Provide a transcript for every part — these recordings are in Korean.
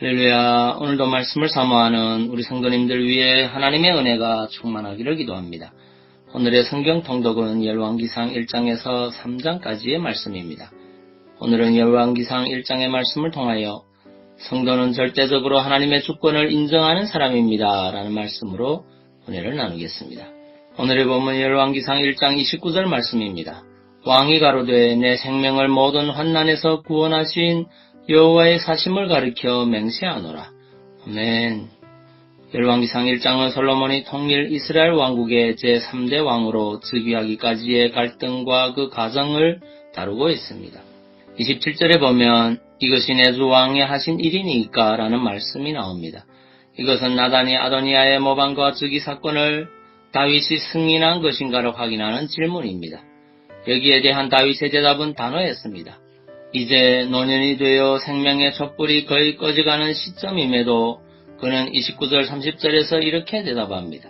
할렐루야. 오늘도 말씀을 사모하는 우리 성도님들 위해 하나님의 은혜가 충만하기를 기도합니다. 오늘의 성경 통독은 열왕기상 1장에서 3장까지의 말씀입니다. 오늘은 열왕기상 1장의 말씀을 통하여 성도는 절대적으로 하나님의 주권을 인정하는 사람입니다. 라는 말씀으로 은혜를 나누겠습니다. 오늘의 본문 열왕기상 1장 29절 말씀입니다. 왕이 가로되 내 생명을 모든 환난에서 구원하신 여호와의 사심을 가리켜 맹세하노라. 아멘. 열왕기상 1장은 솔로몬이 통일 이스라엘 왕국의 제3대 왕으로 즉위하기까지의 갈등과 그 과정을 다루고 있습니다. 27절에 보면 이것이 내 주 왕이 하신 일이니까 라는 말씀이 나옵니다. 이것은 나단이 아도니아의 모방과 즉위 사건을 다윗이 승인한 것인가를 확인하는 질문입니다. 여기에 대한 다윗의 대답은 단호했습니다. 이제 노년이 되어 생명의 촛불이 거의 꺼져가는 시점임에도 그는 29절 30절에서 이렇게 대답합니다.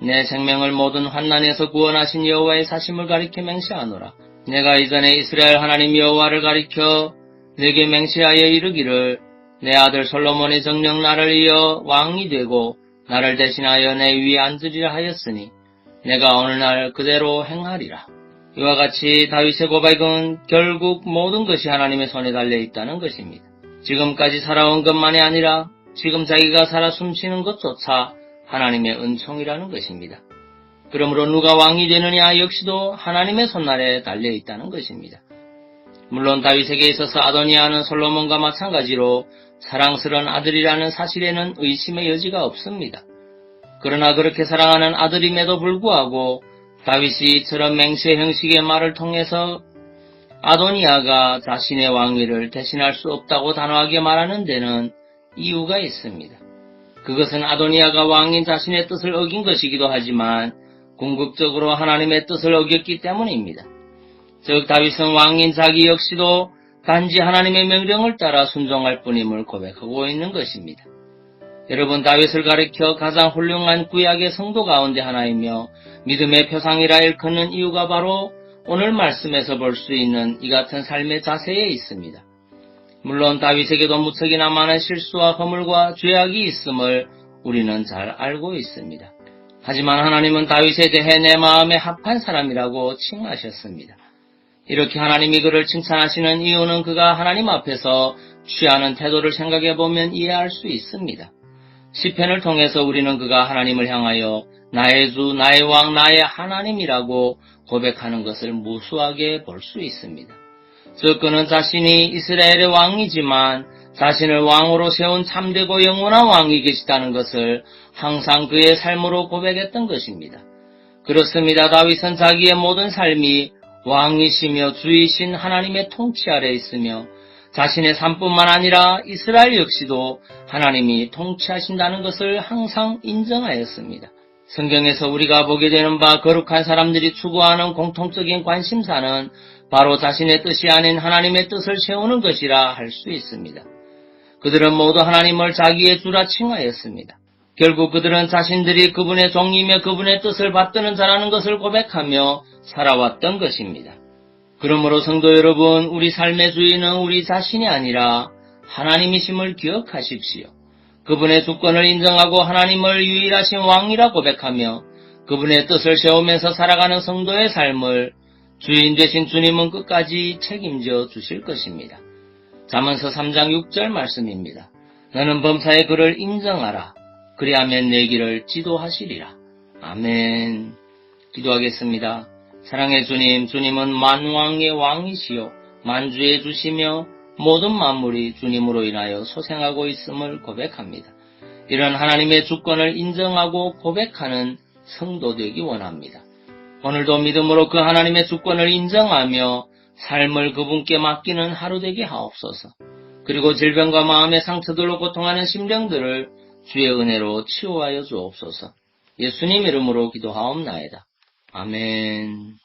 내 생명을 모든 환난에서 구원하신 여호와의 사심을 가리켜 맹세하노라. 내가 이전에 이스라엘 하나님 여호와를 가리켜 내게 맹세하여 이르기를 내 아들 솔로몬의 정령 나를 이어 왕이 되고 나를 대신하여 내 위에 앉으리라 하였으니 내가 어느 날 그대로 행하리라. 이와 같이 다윗의 고백은 결국 모든 것이 하나님의 손에 달려 있다는 것입니다. 지금까지 살아온 것만이 아니라 지금 자기가 살아 숨쉬는 것조차 하나님의 은총이라는 것입니다. 그러므로 누가 왕이 되느냐 역시도 하나님의 손날에 달려 있다는 것입니다. 물론 다윗에게 있어서 아도니아는 솔로몬과 마찬가지로 사랑스러운 아들이라는 사실에는 의심의 여지가 없습니다. 그러나 그렇게 사랑하는 아들임에도 불구하고 다윗이 저런 맹세 형식의 말을 통해서 아도니아가 자신의 왕위를 대신할 수 없다고 단호하게 말하는 데는 이유가 있습니다. 그것은 아도니아가 왕인 자신의 뜻을 어긴 것이기도 하지만 궁극적으로 하나님의 뜻을 어겼기 때문입니다. 즉 다윗은 왕인 자기 역시도 단지 하나님의 명령을 따라 순종할 뿐임을 고백하고 있는 것입니다. 여러분 다윗을 가리켜 가장 훌륭한 구약의 성도 가운데 하나이며 믿음의 표상이라 일컫는 이유가 바로 오늘 말씀에서 볼 수 있는 이 같은 삶의 자세에 있습니다. 물론 다윗에게도 무척이나 많은 실수와 허물과 죄악이 있음을 우리는 잘 알고 있습니다. 하지만 하나님은 다윗에 대해 내 마음에 합한 사람이라고 칭하셨습니다. 이렇게 하나님이 그를 칭찬하시는 이유는 그가 하나님 앞에서 취하는 태도를 생각해 보면 이해할 수 있습니다. 시편을 통해서 우리는 그가 하나님을 향하여 나의 주, 나의 왕, 나의 하나님이라고 고백하는 것을 무수하게 볼 수 있습니다. 즉 그는 자신이 이스라엘의 왕이지만 자신을 왕으로 세운 참되고 영원한 왕이 계시다는 것을 항상 그의 삶으로 고백했던 것입니다. 그렇습니다. 다윗은 자기의 모든 삶이 왕이시며 주이신 하나님의 통치 아래 있으며 자신의 삶뿐만 아니라 이스라엘 역시도 하나님이 통치하신다는 것을 항상 인정하였습니다. 성경에서 우리가 보게 되는 바 거룩한 사람들이 추구하는 공통적인 관심사는 바로 자신의 뜻이 아닌 하나님의 뜻을 세우는 것이라 할 수 있습니다. 그들은 모두 하나님을 자기의 주라 칭하였습니다. 결국 그들은 자신들이 그분의 종이며 그분의 뜻을 받드는 자라는 것을 고백하며 살아왔던 것입니다. 그러므로 성도 여러분, 우리 삶의 주인은 우리 자신이 아니라 하나님이심을 기억하십시오. 그분의 주권을 인정하고 하나님을 유일하신 왕이라 고백하며 그분의 뜻을 세우면서 살아가는 성도의 삶을 주인 되신 주님은 끝까지 책임져 주실 것입니다. 잠언서 3장 6절 말씀입니다. 너는 범사의 그를 인정하라. 그리하면 내 길을 지도하시리라. 아멘. 기도하겠습니다. 사랑의 주님, 주님은 만왕의 왕이시요 만주의 주시며 모든 만물이 주님으로 인하여 소생하고 있음을 고백합니다. 이런 하나님의 주권을 인정하고 고백하는 성도 되기 원합니다. 오늘도 믿음으로 그 하나님의 주권을 인정하며 삶을 그분께 맡기는 하루 되게 하옵소서. 그리고 질병과 마음의 상처들로 고통하는 심령들을 주의 은혜로 치유하여 주옵소서. 예수님 이름으로 기도하옵나이다. 아멘.